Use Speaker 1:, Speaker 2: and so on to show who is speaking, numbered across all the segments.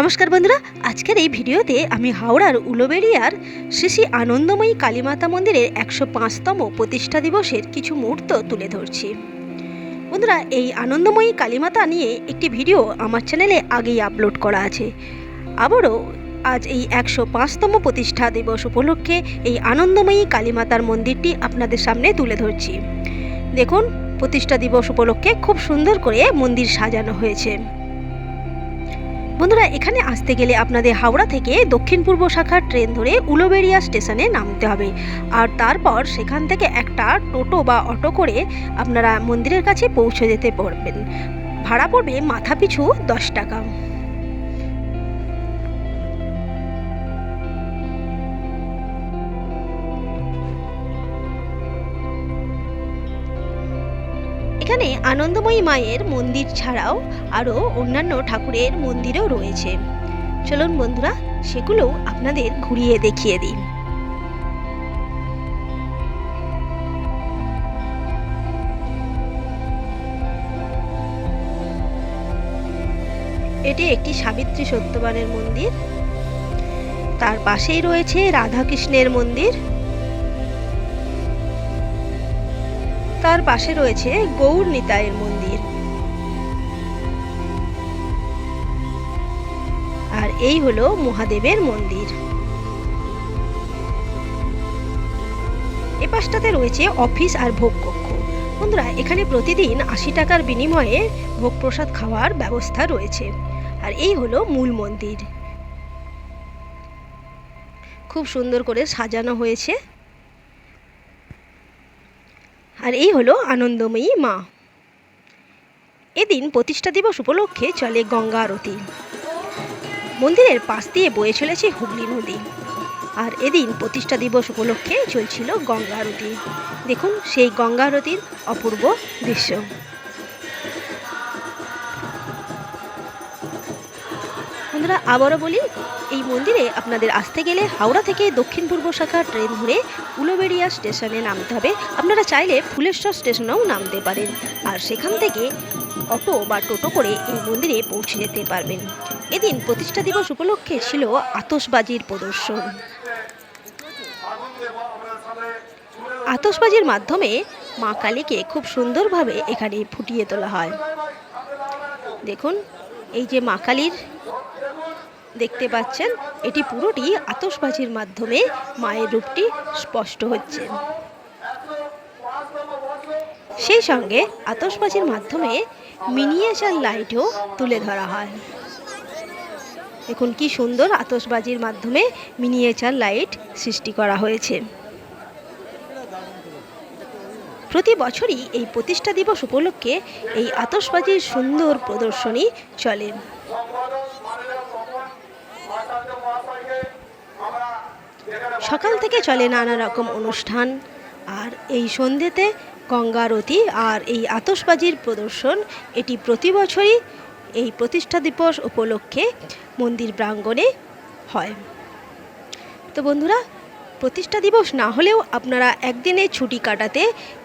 Speaker 1: নমস্কার বন্ধুরা, আজকের এই ভিডিওতে আমি হাওড়ার উলোবেরিয়ার শ্রী শ্রী আনন্দময়ী কালীমাতা মন্দিরের একশো পাঁচতম প্রতিষ্ঠা দিবসের কিছু মুহূর্ত তুলে ধরছি। বন্ধুরা, এই আনন্দময়ী কালীমাতা নিয়ে একটি ভিডিও আমার চ্যানেলে আগেই আপলোড করা আছে। আবারও আজ এই একশো পাঁচতম প্রতিষ্ঠা দিবস উপলক্ষে এই আনন্দময়ী কালীমাতার মন্দিরটি আপনাদের সামনে তুলে ধরছি। দেখুন, প্রতিষ্ঠা দিবস উপলক্ষে খুব সুন্দর করে মন্দির সাজানো হয়েছে। বন্ধুরা, এখানে আসতে গেলে আপনাদের হাওড়া থেকে দক্ষিণ পূর্ব শাখার ট্রেন ধরে উলোবেরিয়া স্টেশনে নামতে হবে। আর তারপর সেখান থেকে একটা টোটো বা অটো করে আপনারা মন্দিরের কাছে পৌঁছে যেতে পারবেন। ভাড়া পড়বে মাথা পিছু দশ টাকা। এখানে আনন্দময়ী মায়ের মন্দির ছাড়াও আরও অন্যান্য ঠাকুরের মন্দিরও রয়েছে। চলুন বন্ধুরা, সেগুলো আপনাদের ঘুরিয়ে দেখিয়ে দিই। এটি একটি সাবিত্রী সত্যবানের মন্দির। তার পাশেই রয়েছে রাধাকৃষ্ণের মন্দির। তার পাশে রয়েছে গৌর নিতাইয়ের মন্দির। আর এই হলো মহাদেবের মন্দির। এ পাশটাতে রয়েছে অফিস আর ভোগ কক্ষ। বন্ধুরা, এখানে প্রতিদিন আশি টাকার বিনিময়ে ভোগ প্রসাদ খাওয়ার ব্যবস্থা রয়েছে। আর এই হলো মূল মন্দির। খুব সুন্দর করে সাজানো হয়েছে। আর এই হলো আনন্দময়ী মা। এদিন প্রতিষ্ঠা দিবস উপলক্ষে চলে গঙ্গা আরতি। মন্দিরের পাশ দিয়ে বয়ে চলেছে হুগলি নদী। আর এদিন প্রতিষ্ঠা দিবস উপলক্ষে চলছিল গঙ্গা আরতি। দেখুন সেই গঙ্গা আরতির অপূর্ব দৃশ্য। বন্ধুরা আবারও বলি, এই মন্দিরে আপনাদের আসতে গেলে হাওড়া থেকে দক্ষিণ পূর্ব শাখার ট্রেন ধরে উলোবেড়িয়া স্টেশনে নামতে হবে। আপনারা চাইলে ফুলেশ্বর স্টেশনেও নামতে পারেন। আর সেখান থেকে অটো বা টোটো করে এই মন্দিরে পৌঁছে যেতে পারবেন। এদিন প্রতিষ্ঠা দিবস উপলক্ষে ছিল আতসবাজির প্রদর্শন। আতসবাজির মাধ্যমে মা কালীকে খুব সুন্দরভাবে এখানে ফুটিয়ে তোলা হয়। দেখুন, এই যে মা কালীর দেখতে পাচ্ছেন, এটি পুরোটি আতসবাজির মাধ্যমে মায়ের রূপটি স্পষ্ট হচ্ছে। সেই সঙ্গে আতসবাজির মাধ্যমে মিনিয়েচার লাইটও তুলে ধরা হয়। দেখুন কি সুন্দর আতসবাজির মাধ্যমে মিনিয়েচার লাইট সৃষ্টি করা হয়েছে। প্রতি বছরই এই প্রতিষ্ঠা দিবস উপলক্ষে এই আতসবাজির সুন্দর প্রদর্শনী চলে। সকাল থেকে চলে নানা রকম অনুষ্ঠান। আর এই সন্ধ্যেতে গঙ্গারতি আর এই আতসবাজির প্রদর্শন এটি প্রতি বছরই এই প্রতিষ্ঠা দিবস উপলক্ষে মন্দির প্রাঙ্গণে হয়। তো বন্ধুরা প্রতিষ্ঠা দিবস না হলেও আপনারা একদিনে ছুটি কাটাতে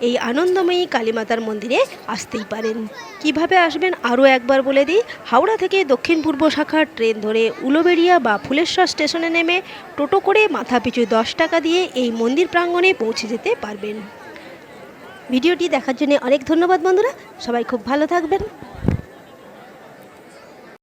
Speaker 1: এই আনন্দময়ী কালীমাতার মন্দিরে আসতেই পারেন। কীভাবে আসবেন আরও একবার বলে দিই। হাওড়া থেকে দক্ষিণ পূর্ব শাখার ট্রেন ধরে উলোবেড়িয়া বা ফুলেশ্বর স্টেশনে নেমে টোটো করে মাথাপিছু দশ টাকা দিয়ে এই মন্দির প্রাঙ্গণে পৌঁছে যেতে পারবেন। ভিডিওটি দেখার জন্য অনেক ধন্যবাদ বন্ধুরা। সবাই খুব ভালো থাকবেন।